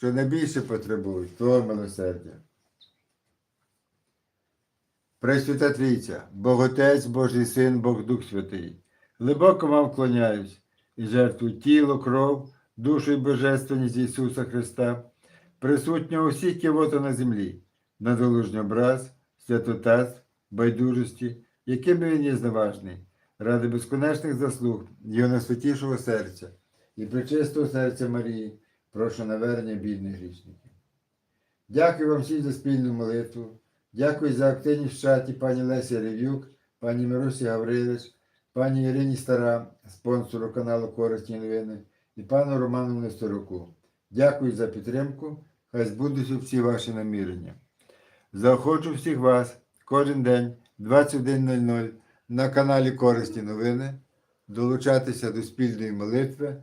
що найбільше потребують Твого милосердя. Пресвята Трійця, Бог Отець, Божий Син, Бог Дух Святий, глибоко вам вклоняюсь і жертвую тіло, кров, душу і божественність Ісуса Христа, присутнього всіх кивота на землі, на долужній образ, святотат, байдужості, якими він є зневажний, ради безконечних заслуг Його найсвятішого серця і причистого серця Марії, прошу навернення бідних грішників. Дякую вам всім за спільну молитву. Дякую за активність в чаті пані Лесі Рев'юк, пані Мирусі Гаврилич, пані Ірині Стара, спонсору каналу Корисні новини, і пану Роману Нестеруку. Дякую за підтримку. Хай збудуться всі ваші намірення. Заохочу всіх вас кожен день 21.00 на каналі Корисні новини долучатися до спільної молитви